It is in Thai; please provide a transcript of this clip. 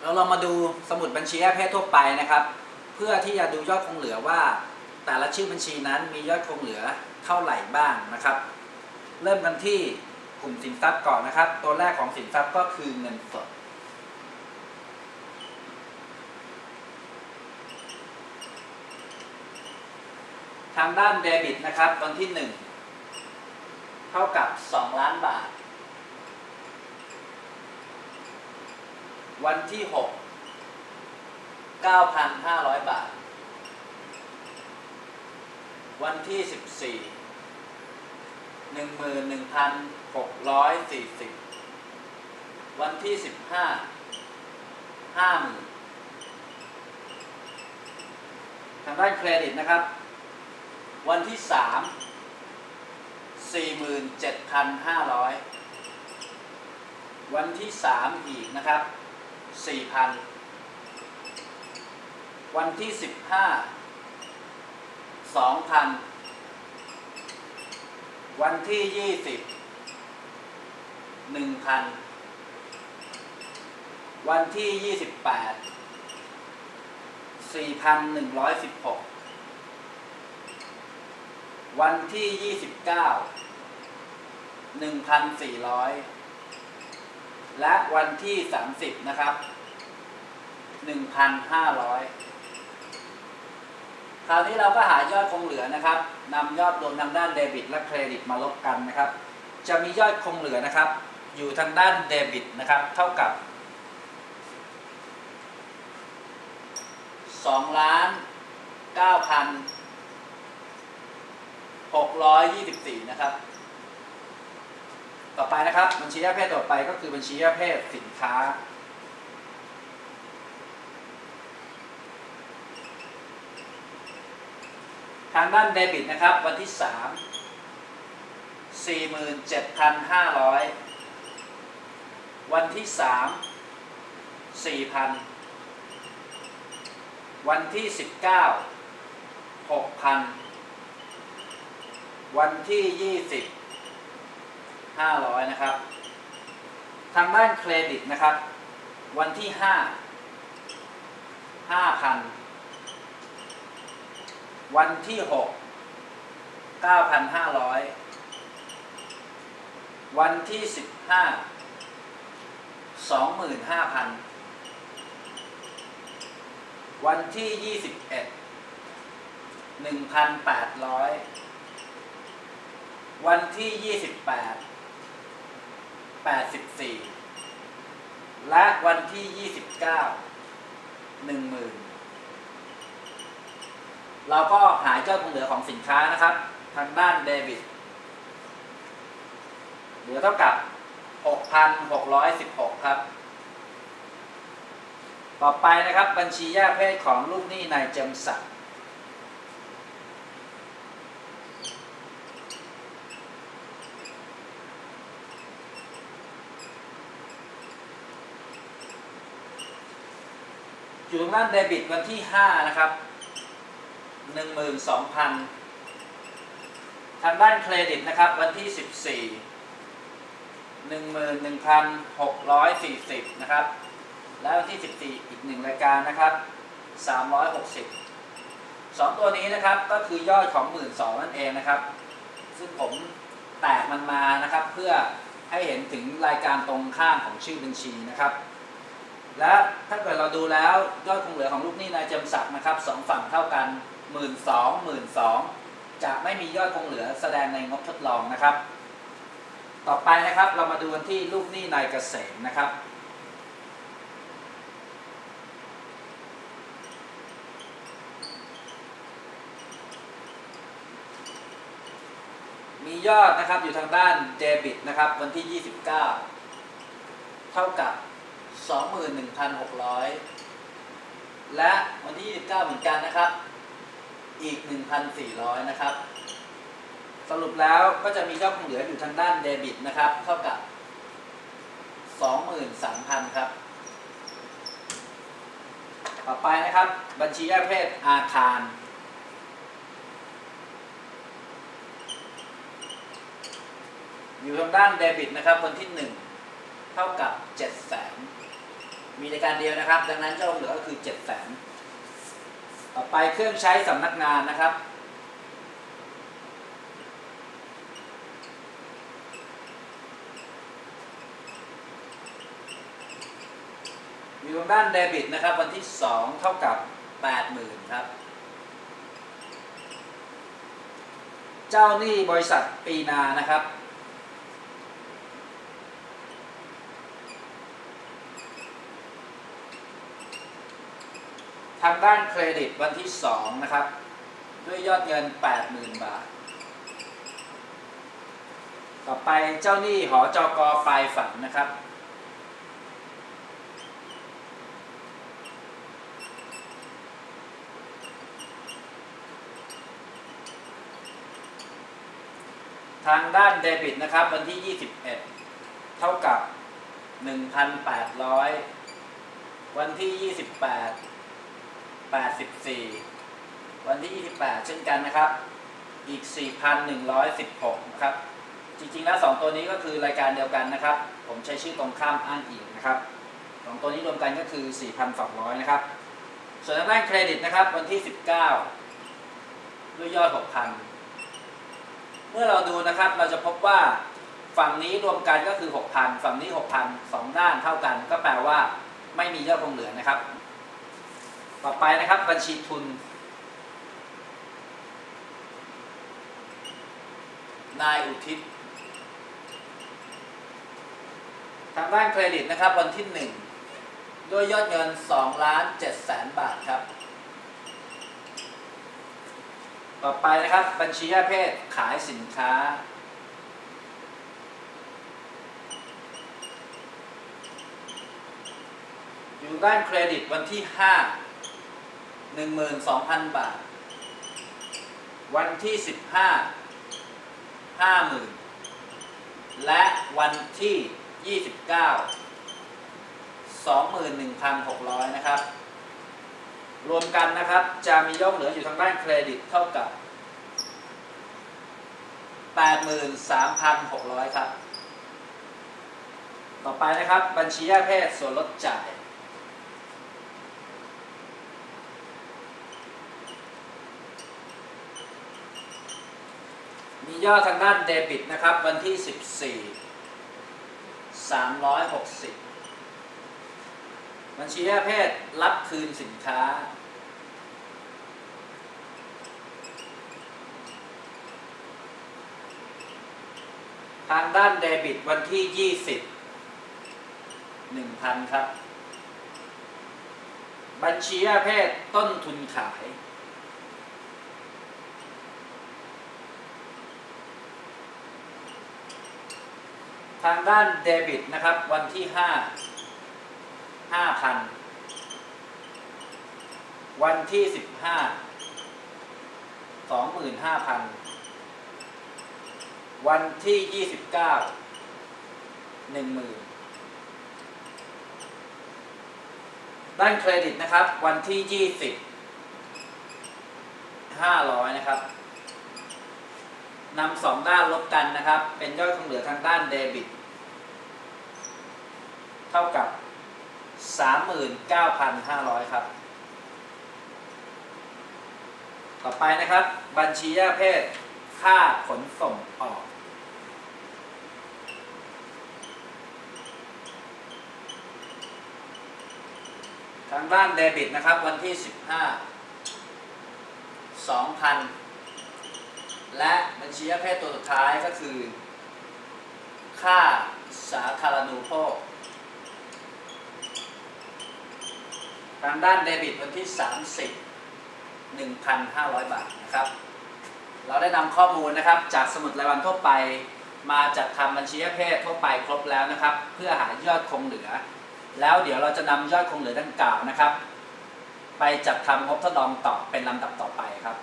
เราลองมาดูสมุดบัญชีประเภททั่วไปนะครับ เพื่อที่จะดูยอดคงเหลือว่า แต่ละชื่อบัญชีนั้นมียอดคงเหลือเท่าไหร่บ้างนะครับ เริ่มกันที่กลุ่มสินทรัพย์ก่อนนะครับ ตัวแรกของสินทรัพย์ก็คือเงินสดทางด้านเดบิตนะครับวันที่ 1 เท่ากับ 2 ล้านบาท วันที่6 9,500บาท วันที่14 11,640วันที่15 50,000ทางด้านเครดิตนะครับ วันที่3 47,500วันที่3อีกนะครับ 4,000 วันที่ 15 2,000 วันที่ 20 1,000 วันที่ 28 4,116 วันที่ 29 1,400 และวันที่ 30 นะครับ 1,500 คราวนี้เราก็หายอดคงเหลือนะครับนำยอดรวมทางด้านเดบิต และเครดิตมาลบกันนะครับ จะมียอดคงเหลือนะครับ อยู่ทางด้านเดบิตนะครับ เท่ากับ2ล้าน9พัน624 นะครับ ต่อไปนะครับ บัญชีประเภทต่อไปก็คือบัญชีประเภทสินค้า ทางด้านเดบิตนะครับ วันที่ 3 47,500 วันที่ 3 4,000 วันที่ 19 6,000 วันที่ 20 500 นะครับ ทางด้านเครดิตนะครับ วันที่ 5 5,000 วันที่ 6 9,500 วันที่ 15 25,000 วันที่ 21 1,800 วันที่ 28 84 และวันที่ 29 10,000 เราก็หายยอดคงเหลือของสินค้านะครับ ทางด้านเดบิตเหลือเท่ากับ 6,616 ครับ ต่อไปนะครับบัญชีแยกเพศของลูกหนี้นายเจมสัก อยู่ตรงด้านเดบิตวันที่ 5 นะครับ 12,000 ทางด้านเครดิตนะครับ วันที่ 14 11,640 นะครับ แล้ววันที่ 14 อีกหนึ่งรายการนะครับ 360สองตัวนี้นะครับ ก็คือยอดของ 12,000 นั่นเองนะครับ ซึ่งผมแตกมันมานะครับ เพื่อให้เห็นถึงรายการตรงข้ามของชื่อบัญชีนะครับ และถ้าเกิดเราดูแล้วยอดคงเหลือของลูกหนี้นายจมศักดิ์นะครับสองฝั่งเท่ากัน 1 2 0 0 0 0 0จะไม่มียอดคงเหลือแสดงในงบทดลองนะครับ ต่อไปนะครับเรามาดูกันที่ลูกหนี้นายเกษมนะครับมียอดนะครับอยู่ทางด้านเดบิตนะครับวันที่ 29 เท่ากับ 21,600 และวันที่ 29 เหมือนกันนะครับ อีก 1,400 นะครับ สรุปแล้วก็จะมียอดคงเหลืออยู่ทางด้านเดบิตนะครับ เท่ากับ 23,000 ครับ ต่อไปนะครับ บัญชีประเภทอาคารอยู่ทางด้านเดบิตนะครับวันที่ 1 เท่ากับ7 0 0 0 0 มีมีรายการเดียวนะครับ ดังนั้นเจ้าเหลือก็คือ7 0 0 0 0 0ต่อไปเครื่องใช้สำนักงานนะครับอยู่ตรงด้านเดบิตนะครับ วันที่ 2 เท่ากับ 80,000 ครับ เจ้าหนี้บริษัทปีนานะครับ ทางด้านเครดิตวันที่2นะครับ ด้วยยอดเงิน 80,000 บาท ต่อไปเจ้าหนี้หอจอกอปลายฝันนะครับ ทางด้านเดบิตนะครับ วันที่ 21 เท่ากับ 1,800 วันที่ 28 84วันที่ 28 เช่นกันนะครับ อีก 4,116 นะครับ จริงๆ แล้ว 2 ตัวนี้ก็คือรายการเดียวกันนะครับ ผมใช้ชื่อตรงข้ามอ้างอิงนะครับสองตัวนี้รวมกันก็คือ 4,200 นะครับ ส่วนทางด้านเครดิตนะครับ วันที่ 19 ด้วยยอด 6,000 เมื่อเราดูนะครับ เราจะพบว่าฝั่งนี้รวมกันก็คือ 6,000 ฝั่งนี้ 6,000สองด้านเท่ากัน ก็แปลว่าไม่มียอดคงเหลือนะครับ ต่อไปนะครับบัญชีทุน นายอุทิศทางด้านเครดิตนะครับวันที่ 1 ด้วยยอดเงิน2ล้าน7แสนบาทครับ ต่อไปนะครับบัญชีประเภทขายสินค้า อยู่ด้านเครดิตวันที่ 5 12,000 บาท วันที่ 15 50,000 และวันที่ 29 21,600 นะครับ รวมกันนะครับ จะมียอดเหลืออยู่ทางด้านเครดิตเท่ากับ 83,600 ครับ ต่อไปนะครับ บัญชีแยกเพศส่วนลดจ่าย ยอดทางด้านเดบิตนะครับ วันที่ 14 360 บัญชีประเภทรับคืนสินค้า ทางด้านเดบิตวันที่ 20 1,000 ครับ บัญชีประเภทต้นทุนขาย ทางด้านเดบิตนะครับ วันที่5ห้าพันวันที่สิบห้าสองหมื่นห้าพันวันที่ยี่สิบเก้าหนึ่งหมื่นด้านเครดิตนะครับ วันที่ยี่สิบห้าร้อยนะครับ นำสองด้านลบกันนะครับ เป็นยอดคงเหลือทางด้านเดบิต เท่ากับ 39,500 ครับ ต่อไปนะครับ บัญชีแยกเพศ ค่าขนส่งออก ทางด้านเดบิตนะครับ วันที่ 15 2,000 และบัญชีแยกเพศตัวสุดท้ายก็คือ ค่าสาธารณูปโภคทางด้านเดบิตวันที่ 30 1,500 บาทนะครับ เราได้นำข้อมูลนะครับจากสมุดรายวันทั่วไป มาจัดทำบัญชีประเภททั่วไปครบแล้วนะครับ เพื่อหายอดคงเหลือ แล้วเดี๋ยวเราจะนำยอดคงเหลือดังกล่าวนะครับ ไปจัดทำงบทดลองต่อเป็นลำดับต่อไปครับ